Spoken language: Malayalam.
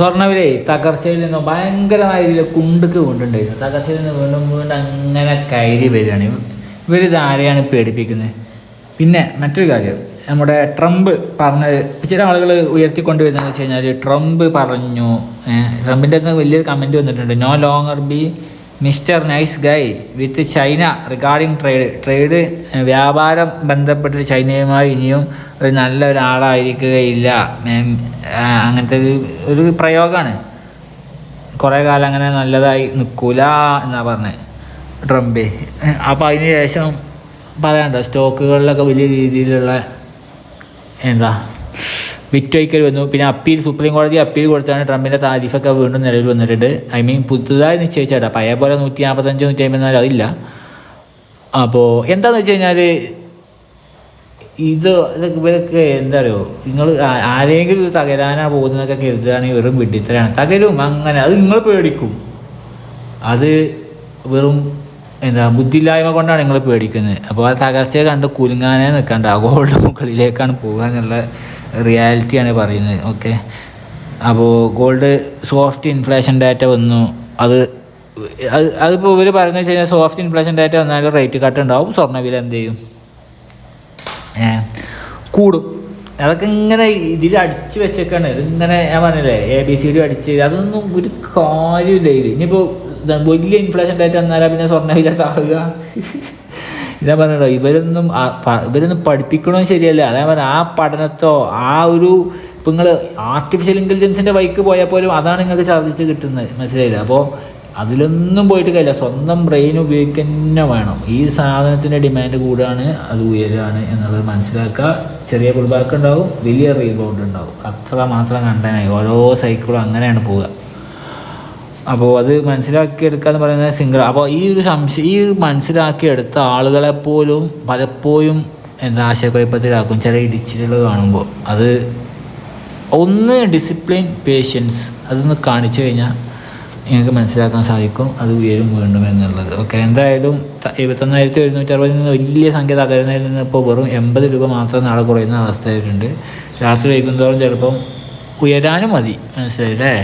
സ്വർണവിലേ തകർച്ചയിൽ നിന്ന് ഭയങ്കരമായ രീതിയിൽ കുണ്ടുക്ക് കൊണ്ടുണ്ടായിരുന്നു. തകർച്ചയിൽ നിന്ന് വീണ്ടും വീണ്ടും അങ്ങനെ കയറി വരികയാണ്. ഇവർ ആരെയാണ് പേടിപ്പിക്കുന്നത്? പിന്നെ മറ്റൊരു കാര്യം നമ്മുടെ ട്രംപ് പറഞ്ഞത് ചില ആളുകൾ ഉയർത്തിക്കൊണ്ട് വരുന്നതെന്ന് വെച്ച് കഴിഞ്ഞാൽ ട്രംപ് പറഞ്ഞു ട്രംപിന്റെ ഒക്കെ വലിയൊരു കമന്റ് വന്നിട്ടുണ്ട്. No longer be mister nice guy with China regarding trade trade വ്യാപാരം ബന്ധപ്പെട്ട് ചൈനയുമായി ഇനിയും ഒരു നല്ല ഒരാളായിരിക്കുകയില്ല. അങ്ങനത്തെ ഒരു ഒരു പ്രയോഗമാണ് കുറേ കാലം അങ്ങനെ നല്ലതായി നിൽക്കൂല എന്നാണ് പറഞ്ഞത് ട്രംപ്. അപ്പോൾ അതിന് ശേഷം പറയാനുണ്ടോ? സ്റ്റോക്കുകളിലൊക്കെ വലിയ രീതിയിലുള്ള എന്താ? വിറ്റൊഴിക്കൽ വന്നു. പിന്നെ അപ്പീൽ സുപ്രീം കോടതി അപ്പീൽ കൊടുത്താണ് ട്രംപിന്റെ താരിഫൊക്കെ വീണ്ടും നിലവിൽ വന്നിട്ടുണ്ട്. ഐ മീൻ പുതുതായി നിശ്ചയിച്ചാട്ടാ പഴയ പോലെ നൂറ്റി നാൽപ്പത്തഞ്ച് നൂറ്റി അമ്പത്തിനാല് അതില്ല. അപ്പോൾ എന്താണെന്ന് വെച്ച് കഴിഞ്ഞാൽ ഇത് ഇതൊക്കെ ഇവരൊക്കെ എന്താ പറയുക നിങ്ങൾ ആരെങ്കിലും ഇത് തകരാനാ പോകുന്നതൊക്കെ കരുതുകയാണെങ്കിൽ വെറും വിഡിത്തരാണ് തകരും അങ്ങനെ. അത് നിങ്ങൾ പേടിക്കും. അത് വെറും എന്താ ബുദ്ധിയില്ലായ്മ കൊണ്ടാണ് നിങ്ങൾ പേടിക്കുന്നത്. അപ്പോൾ ആ തകർച്ചയെ കണ്ട് കുലുങ്ങാനേ നിൽക്കണ്ട. ആ ഗോൾഡ് മുകളിലേക്കാണ് പോകുക റിയാലിറ്റിയാണ് പറയുന്നത് ഓക്കെ അപ്പോൾ ഗോൾഡ് സോഫ്റ്റ് ഇൻഫ്ലേഷൻ ഡാറ്റ വന്നു. അത് അത് അതിപ്പോൾ ഇവർ പറയുന്നത് വെച്ച് കഴിഞ്ഞാൽ സോഫ്റ്റ് ഇൻഫ്ലേഷൻ ഡാറ്റ വന്നാൽ റേറ്റ് കട്ട് ഉണ്ടാവും സ്വർണവില എന്ത് ചെയ്യും? കൂടും. അതൊക്കെ ഇങ്ങനെ ഇതിൽ അടിച്ച് വെച്ചേക്കാണ്. ഇതിങ്ങനെ ഞാൻ പറഞ്ഞില്ലേ എ ബി സി ഡി അടിച്ച് അതൊന്നും ഒരു കാര്യമില്ല ഇനിയിപ്പോൾ വലിയ ഇൻഫ്ലേഷൻ ഡാറ്റ വന്നാലാ പിന്നെ സ്വർണവില താഴുക ഞാൻ പറഞ്ഞല്ലോ ഇവരൊന്നും ഇവരൊന്നും പഠിപ്പിക്കണോ ശരിയല്ല. അതാ പറഞ്ഞ ആ പഠനത്തോ ആ ഒരു ഇപ്പം നിങ്ങൾ ആർട്ടിഫിഷ്യൽ ഇന്റലിജൻസിന്റെ വൈക്ക് പോയാൽ പോലും അതാണ് നിങ്ങൾക്ക് ഛർദ്ദിച്ച് കിട്ടുന്നത്. മനസ്സിലായില്ല? അപ്പോൾ അതിലൊന്നും പോയിട്ട് കാര്യമില്ല. സ്വന്തം ബ്രെയിൻ ഉപയോഗിക്കുക തന്നെ വേണം. ഈ സാധനത്തിന്റെ ഡിമാൻഡ് കൂടുകയാണ് അത് ഉയരുകയാണ് എന്നുള്ളത് മനസ്സിലാക്കുക. ചെറിയ കുടുംബാക്കുണ്ടാവും വലിയ റീബൗണ്ട് ഉണ്ടാവും. അത്ര മാത്രം കണ്ടനായി ഓരോ സൈക്കിളും അങ്ങനെയാണ് പോവുക. അപ്പോൾ അത് മനസ്സിലാക്കിയെടുക്കുക എന്ന് പറയുന്നത് സിംഗർ അപ്പോൾ ഈ ഒരു സംശയം ഈ ഒരു മനസ്സിലാക്കിയെടുത്ത ആളുകളെ പോലും പലപ്പോഴും എന്താ ആശയക്കുഴപ്പത്തിലാക്കും. ചില ഇടിച്ചിലുകൾ കാണുമ്പോൾ. അത് ഒന്ന് ഡിസിപ്ലിൻ പേഷ്യൻസ് അതൊന്ന് കാണിച്ചു കഴിഞ്ഞാൽ നിങ്ങൾക്ക് മനസ്സിലാക്കാൻ സാധിക്കും. അത് ഉയരും വീണ്ടും എന്നുള്ളത്. ഓക്കെ എന്തായാലും എഴുപത്തൊന്നായിരത്തി എഴുന്നൂറ്റി അറുപതിൽ നിന്ന് വലിയ സംഖ്യ തകരുന്നതിൽ നിന്ന് ഇപ്പോൾ വെറും എൺപത് രൂപ മാത്രം നാളെ കുറയുന്ന അവസ്ഥയായിട്ടുണ്ട് രാത്രി വൈകുന്നതോറും ചിലപ്പം ഉയരാനും മതി. മനസ്സിലായില്ലേ?